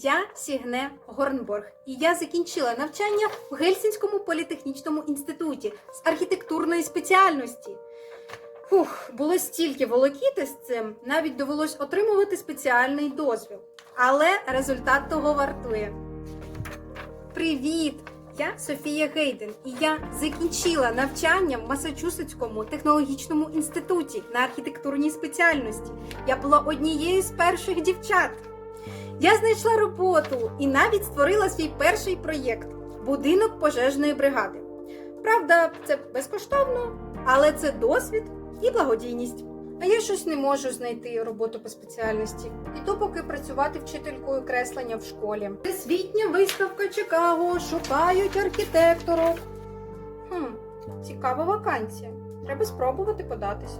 Я Сігне Горнборг, і я закінчила навчання в Гельсінському політехнічному інституті з архітектурної спеціальності. Фух, було стільки волокіти з цим, навіть довелось отримувати спеціальний дозвіл. Але результат того вартує. Привіт! Я Софія Гейден, і я закінчила навчання в Масачусетському технологічному інституті на архітектурній спеціальності. Я була однією з перших дівчат. Я знайшла роботу і навіть створила свій перший проєкт будинок пожежної бригади. Правда, це безкоштовно, але це досвід і благодійність. А я щось не можу знайти роботу по спеціальності. І то поки працювати вчителькою креслення в школі. Всесвітня виставка Чикаго шукають архітекторок. Хм, цікава вакансія. Треба спробувати податись.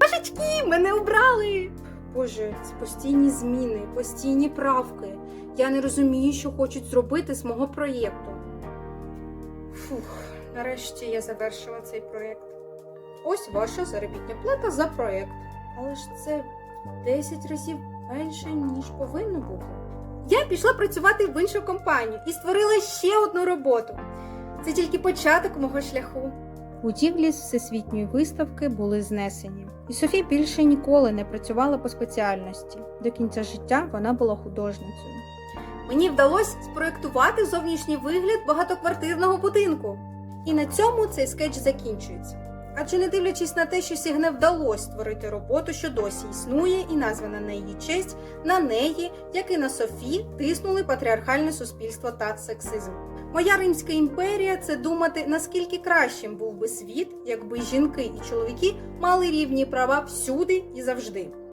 Божечки, мене обрали! Боже, це постійні зміни, постійні правки. Я не розумію, що хочуть зробити з мого проєкту. Фух, нарешті я завершила цей проєкт. Ось ваша заробітня плата за проєкт. Але ж це 10 разів менше, ніж повинно бути. Я пішла працювати в іншу компанію і створила ще одну роботу. Це тільки початок мого шляху. Будівлі з всесвітньої виставки були знесені, і Софія більше ніколи не працювала по спеціальності. До кінця життя вона була художницею. Мені вдалося спроектувати зовнішній вигляд багатоквартирного будинку. І на цьому цей скетч закінчується. Адже не дивлячись на те, що Сігне вдалося створити роботу, що досі існує, і названа на її честь, на неї, як і на Софі, тиснули патріархальне суспільство та сексизм. Моя Римська імперія це думати, наскільки кращим був би світ, якби жінки і чоловіки мали рівні права всюди і завжди.